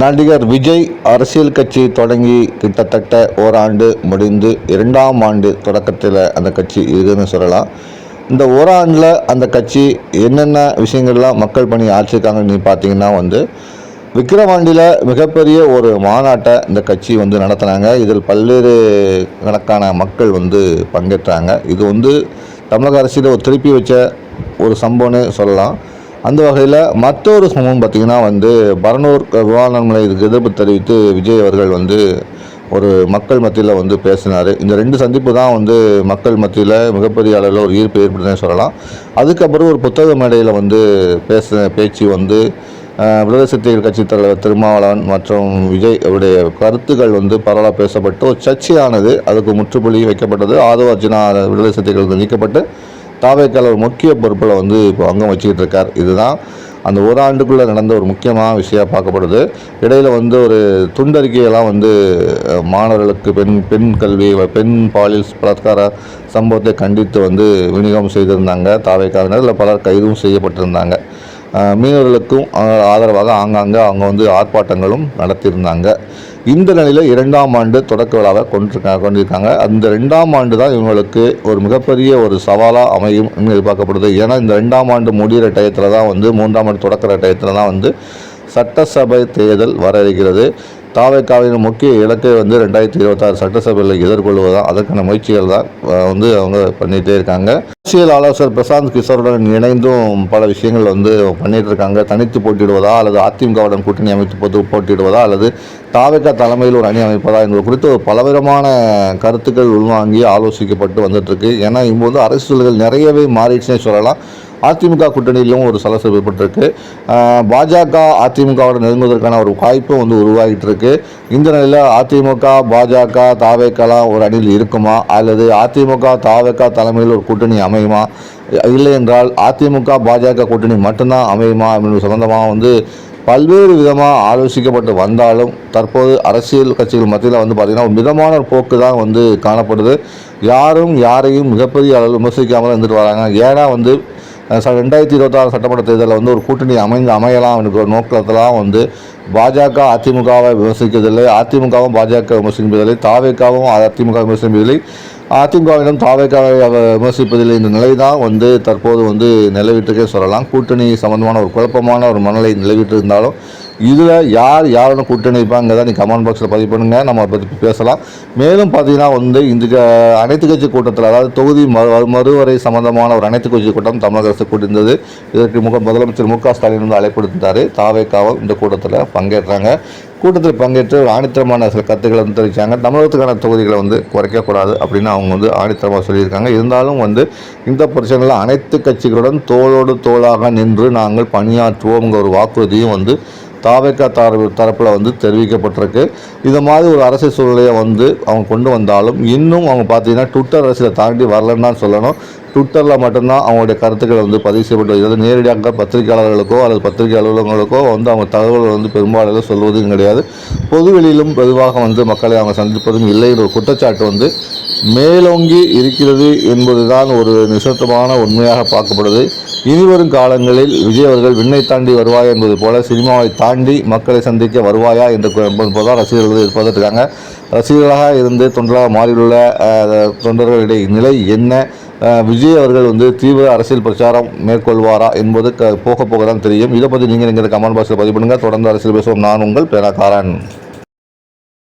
நடிகர் விஜய் அரசியல் கட்சி தொடங்கி கிட்டத்தட்ட ஓராண்டு முடிந்து இரண்டாம் ஆண்டு தொடக்கத்தில் அந்த கட்சி இருக்குதுன்னு சொல்லலாம். இந்த ஓராண்டில் அந்த கட்சி என்னென்ன விஷயங்கள்லாம் மக்கள் பணி ஆற்றிருக்காங்கன்னு பார்த்தீங்கன்னா வந்து விக்கிரவாண்டியில் மிகப்பெரிய ஒரு மாநாட்டை இந்த கட்சி வந்து நடத்துனாங்க. இதில் பல்வேறு கணக்கான மக்கள் வந்து பங்கேற்றாங்க. இது வந்து தமிழக அரசியல் ஒரு திருப்பி வச்ச ஒரு சம்பவம்னு சொல்லலாம். அந்த வகையில் மற்றொரு சம்பவம் பார்த்திங்கன்னா வந்து பரனூர் விமான நிலையத்துக்கு எதிர்ப்பு தெரிவித்து விஜய் அவர்கள் வந்து ஒரு மக்கள் மத்தியில் வந்து பேசினார். இந்த ரெண்டு சந்திப்பு தான் வந்து மக்கள் மத்தியில் மிகப்பெரிய அளவில் ஒரு ஈர்ப்பு ஏற்படுதுன்னு சொல்லலாம். அதுக்கப்புறம் ஒரு புத்தக மேடையில் வந்து பேசின பேச்சு வந்து விடுதலை சிறுத்தைகள் கட்சித் தலைவர் திருமாவளவன் மற்றும் விஜய் அவருடைய கருத்துக்கள் வந்து பரவலாக பேசப்பட்டு ஒரு சர்ச்சையானது. அதுக்கு முற்றுப்புள்ளி வைக்கப்பட்டது. ஆதவ அர்ஜுனா விடுதலை சிறுத்தைகளுக்கு நீக்கப்பட்டு தாவேக்கால ஒரு முக்கிய பொறுப்பில் வந்து இப்போ அங்கம் வச்சுக்கிட்டு இருக்கார் இதுதான் அந்த ஒரு ஆண்டுக்குள்ளே நடந்த ஒரு முக்கியமான விஷயம் பார்க்கப்படுது. இடையில் வந்து ஒரு துண்டறிக்கையெல்லாம் வந்து மாணவர்களுக்கு பெண் பெண் கல்வி பெண் பாலியல் பலாத்கார சம்பவத்தை கண்டித்து வந்து விநியோகம் செய்திருந்தாங்க தாவேக்காவினர். இல்லை பலர் கைதும் செய்யப்பட்டிருந்தாங்க. மீனவர்களுக்கும் ஆதரவாக ஆங்காங்கே அவங்க வந்து ஆர்ப்பாட்டங்களும் நடத்தியிருந்தாங்க. இந்த நிலையில் இரண்டாம் ஆண்டு தொடக்க விழாவை கொண்டிருக்காங்க கொண்டிருக்காங்க. அந்த ரெண்டாம் ஆண்டு தான் இவங்களுக்கு ஒரு மிகப்பெரிய ஒரு சவாலாக அமையும் எதிர்பார்க்கப்படுது. ஏன்னா இந்த ரெண்டாம் ஆண்டு முடிகிற டயத்தில் தான் வந்து மூன்றாம் ஆண்டு தொடக்கிற டயத்தில் தான் வந்து சட்டசபை தேர்தல் வர இருக்கிறது தாவைக்காவின் முக்கிய இலக்கை வந்து ரெண்டாயிரத்தி இருபத்தாறு சட்டசபையில் எதிர்கொள்வதுதான். அதற்கான முயற்சிகள் தான் வந்து அவங்க பண்ணிகிட்டே இருக்காங்க. அரசியல் ஆலோசகர் பிரசாந்த் கிஷோருடன் இணைந்தும் பல விஷயங்கள் வந்து பண்ணிட்டு இருக்காங்க. தனித்து போட்டிடுவதா அல்லது அதிமுகவுடன் கூட்டணி அமைத்து போட்டு போட்டிடுவதா அல்லது தாவேக்கா தலைமையில் ஒரு அணி அமைப்பதா என்பது குறித்து பலவிதமான கருத்துக்கள் உள்வாங்கி ஆலோசிக்கப்பட்டு வந்துட்டு இருக்கு. ஏன்னா இப்போது அரசியல்கள் நிறையவே மாறிடுச்சுன்னே சொல்லலாம். அதிமுக கூட்டணியிலும் ஒரு சலசலப்பு ஏற்பட்டிருக்கு. பாஜக அதிமுகவோட நெருங்குவதற்கான ஒரு வாய்ப்பும் வந்து உருவாகிட்டு இருக்கு இந்த நிலையில் அதிமுக பாஜக தாவேக்கலாம் ஒரு அணியில் இருக்குமா? அல்லது அதிமுக தாவேக்கா தலைமையில் ஒரு கூட்டணி அமையுமா? இல்லை என்றால் அதிமுக பாஜக கூட்டணி மட்டும்தான் அமையுமா? அப்படின்னு சம்பந்தமாக வந்து பல்வேறு விதமாக ஆலோசிக்கப்பட்டு வந்தாலும் தற்போது அரசியல் கட்சிகள் மத்தியில் வந்து பார்த்திங்கன்னா ஒரு மிதமான போக்கு தான் வந்து காணப்படுது. யாரும் யாரையும் மிகப்பெரிய அளவில் விமர்சிக்காமல் இருந்துட்டு வராங்க. ஏன்னா வந்து ரெண்டாயிரத்தி இருபத்தாறு சட்டமன்ற தேர்தலில் வந்து ஒரு கூட்டணி அமைந்து அமையலாம் என்கிற ஒரு நோக்கத்திலாம் வந்து பாஜக அதிமுகவை விமர்சிக்கவில்லை. அதிமுகவும் பாஜக விமர்சிப்பதில்லை தாவேக்காவும் அதிமுக விமர்சிப்பதில்லை அதிமுகவிடம் தாவேக்காவை விமர்சிப்பதில்லை இந்த நிலை தான் வந்து தற்போது வந்து நிலவிட்டுக்கே சொல்லலாம். கூட்டணி சம்பந்தமான ஒரு குழப்பமான ஒரு மனநிலை நிலவிட்டு இருந்தாலும் இதில் யார் யாரோட கூட்டணி தான் நீ கமெண்ட் பாக்ஸில் பதிவு பண்ணுங்கள் நம்ம அதை பற்றி பேசலாம். மேலும் பார்த்தீங்கன்னா வந்து இந்த க- அனைத்து கட்சி கூட்டத்தில் அதாவது தொகுதி மறு மறுவரை சம்பந்தமான ஒரு அனைத்து கட்சி கூட்டம் தமிழக அரசு கூட்டியிருந்தது. இதற்கு முக முதலமைச்சர் மு க ஸ்டாலின் வந்து அழைப்பு விடுத்தார் தாவேக்காவும் இந்த கூட்டத்தில் பங்கேற்றாங்க. கூட்டத்தில் பங்கேற்று ஆணித்தரமான சில கருத்துக்களை வந்து தெரிவித்தாங்க தமிழகத்துக்கான தொகுதிகளை வந்து குறைக்கக்கூடாது அப்படின்னு அவங்க வந்து ஆணித்தரமாக சொல்லியிருக்காங்க. இருந்தாலும் வந்து இந்த பிரச்சனையில் அனைத்து கட்சிகளுடன் தோளோடு தோளாக நின்று நாங்கள் பணியாற்றுவோங்கிற ஒரு வாக்குறுதியும் வந்து தாவேக்கா தரப்பு தரப்பில் வந்து தெரிவிக்கப்பட்டிருக்கு. இது மாதிரி ஒரு அரசியல் சூழ்நிலையை வந்து அவங்க கொண்டு வந்தாலும் இன்னும் அவங்க பார்த்தீங்கன்னா ட்விட்டர் அரசியலை தாண்டி வரலன்னு தான் சொல்லணும். ட்விட்டரில் மட்டும்தான் அவங்களுடைய கருத்துக்களை வந்து பதிவு செய்யப்பட்டு வருகிறது நேரடியாக பத்திரிகையாளர்களுக்கோ அல்லது பத்திரிகை அலுவலகங்களுக்கோ வந்து அவங்க தகவல்கள் வந்து பெரும்பாலும் சொல்வதும் கிடையாது. பொதுவெளியிலும் பொதுவாக வந்து மக்களை அவங்க சந்திப்பதும் இல்லை என்ற ஒரு குற்றச்சாட்டு வந்து மேலோங்கி இருக்கிறது என்பதுதான் ஒரு நிசத்தமான உண்மையாக பார்க்கப்படுது. இனிவரும் காலங்களில் விஜய் அவர்கள் விண்ணை தாண்டி வருவாய் என்பது போல சினிமாவை தாண்டி மக்களை சந்திக்க வருவாயா என்று போதான் ரசிகர்கள் எதிர்பார்த்துருக்காங்க ரசிகர்களாக இருந்து தொண்டராக மாறியுள்ள தொண்டர்களுடைய நிலை என்ன? விஜய் அவர்கள் வந்து தீவிர அரசியல் பிரச்சாரம் மேற்கொள்வாரா என்பது க போக போக தான் தெரியும். இதை பற்றி நீங்கள் நீங்கள் கமெண்ட் பாக்ஸில் பதிவு பண்ணுங்கள் தொடர்ந்து அரசியல் பேசுவோம். நான் உங்கள் பேராக்காரன்.